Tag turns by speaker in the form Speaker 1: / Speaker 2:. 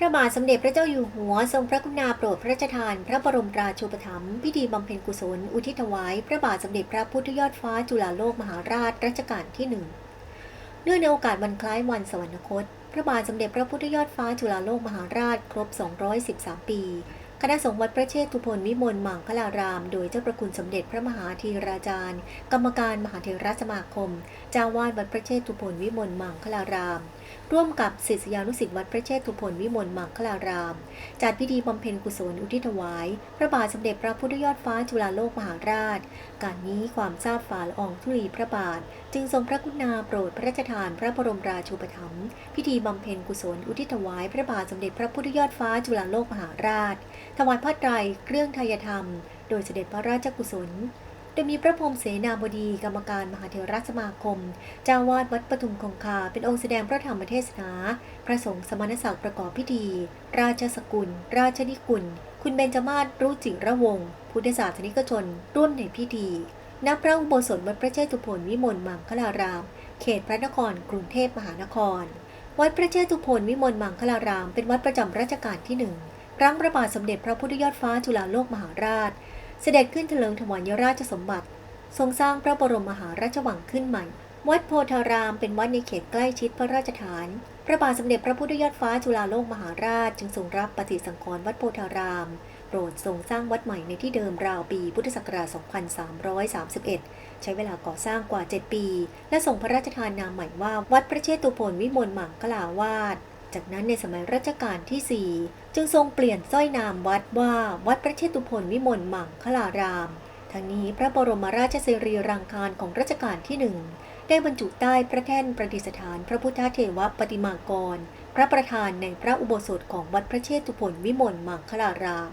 Speaker 1: พระบาทสมเด็จพระเจ้าอยู่หัวทรงพระกรุณาโปรดพระราชทาน พระบรมราชูปถัมภ์พิธีบำเพ็ญกุศล อุทิศถวาย พระบาทสมเด็จพระพุทธยอดฟ้าจุฬาโลกมหาราชรัชกาลที่หนึ่งเนื่องในโอกาสวันคล้ายวันสวรรคต พระบาทสมเด็จพระพุทธยอดฟ้าจุฬาโลกมหาราชครบ 213 ปีคณะสงฆ์วัดพระเชตุพนวิมลมังคลาราม โดยเจ้าประคุณสมเด็จพระมหาธีราจารย์ กรรมการมหาเถรสมาคม เจ้าวาดวัดพระเชตุพนวิมลมังคลาราม ร่วมกับศิษยานุศิวัดพระเชตุพนวิมลมังคลาราม จัดพิธีบำเพ็ญกุศลอุทิศถวาย พระบาทสมเด็จพระพุทธยอดฟ้าจุฬาโลกมหาราช การนี้ความทราบฝ่าละอองธุลีพระบาท จึงทรงพระกุณาโปรดพระราชทานพระบรมราชูปถัมภ์พิธีบำเพ็ญกุศลอุทิศถวาย พระบาทสมเด็จพระพุทธยอดฟ้าจุฬาโลกมหาราช ถวายผ้าไตรเครื่องทายธรรม โดยเสด็จพระราชกุศล โดยมีพระพรมเสนาบดีกรรมการมหาเถรสมาคม เจ้าวาดวัดปทุมคงคา เป็นองค์แสดงพระธรรมเทศนา พระสงฆ์สมณศักดิ์ประกอบพิธี ราชสกุล ราชนิกุล คุณเบญจมาศรู้จิระวง พุทธศาสนิกชน ร่วมในพิธีณพระอุโบสถวัดพระเชตุพนวิมลมังคลาราม เขตพระนคร กรุงเทพมหานคร วัดพระเชตุพนวิมลมังคลาราม เป็นวัดประจำรัชกาลที่หนึ่งครั้งพระบาทสมเด็จพระพุทธยอดฟ้าจุฬาโลกมหาราช เสด็จขึ้นเถลิงถวายราชสมบัติ ทรงสร้างพระบรมมหาราชวังขึ้นใหม่ วัดโพธารามเป็นวัดในเขตใกล้ชิดพระราชฐาน พระบาทสมเด็จพระพุทธยอดฟ้าจุฬาโลกมหาราชจึงทรงรับปฏิสังขรณ์วัดโพธาราม โปรดทรงสร้างวัดใหม่ในที่เดิมราวปีพุทธศักราช 2331 ใช้เวลาก่อสร้างกว่า 7 ปี และส่งพระราชทานนามใหม่ว่าวัดพระเชตุพนวิมลมังคลาวาส จากนั้นในสมัยรัชกาลที่ 4 จึงทรงเปลี่ยนสร้อยนามวัดว่าวัดพระเชตุพนวิมลมังคลาราม ทั้งนี้พระบรมราชสิรีรังคารของรัชกาลที่หนึ่งได้บรรจุใต้พระแท่นประดิษฐานพระพุทธเทวปฏิมากร พระประธานในพระอุโบสถของวัดพระเชตุพนวิมลมังคลาราม